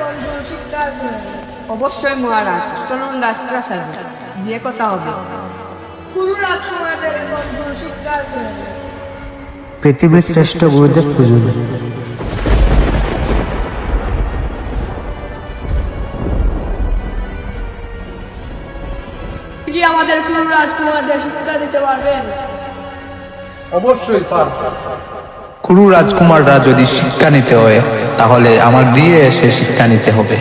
বন্ধু। অবশ্যই মহারাজ চলুন রাজপ্রাসাদে বিয়ে কথা হবে। বন্ধু পৃথিবীর শ্রেষ্ঠ গুরুদেব পুজুন কি আমাদের গুরু রাজকুমারদের শিক্ষা দিতে পারবেন। অবশ্যই পারব কুরু রাজকুমাররা যদি শিক্ষা নিতে হয় তাহলে আমার গৃহে এসে শিক্ষা নিতে হবে।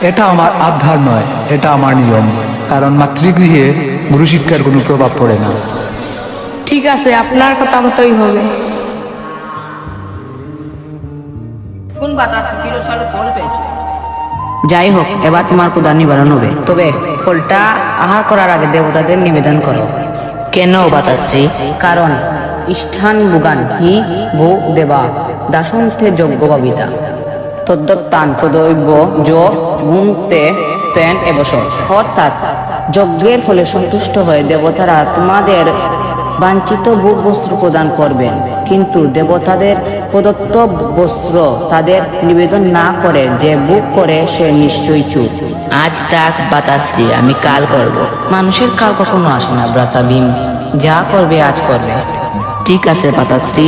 এটা আমার আবধার নয় এটা আমার নিয়ম। কারণ মাতৃগৃহে গুরু শিক্ষার কোনো প্রভাব পড়ে না। ঠিক আছে আপনার কথা মতোই হবে। যাই হোক এবার তোমার ক্ষুদা নিবারণ হবে। তবে ফলটা আহার করার আগে দেবতাদের নিবেদন করো। কেন বাতাশ্রী কারণ ইষ্ঠান বুগান হি ভূ দেবা দাসন্তে যজ্ঞ বাবিতা। তদ্দত্তান প্রদৈব্য য গুণতে স্তেন এবস অর্থাৎ যজ্ঞের ফলে সন্তুষ্ট হয়ে দেবতারা তোমাদের বাঞ্ছিত ভোগ বস্ত্র প্রদান করবেন। কিন্তু দেবতাদের প্রদত্ত বস্ত্র তাদের নিবেদন না করে যে ভোগ করে সে নিশ্চয়ই চুপ। আজ তাক বাতাশ্রী আমি কাল করব। মানুষের কাল কখনো আসে না ব্রাতা ভীম যা করবে আজ করবে। ঠিক আছে বাতাশ্রী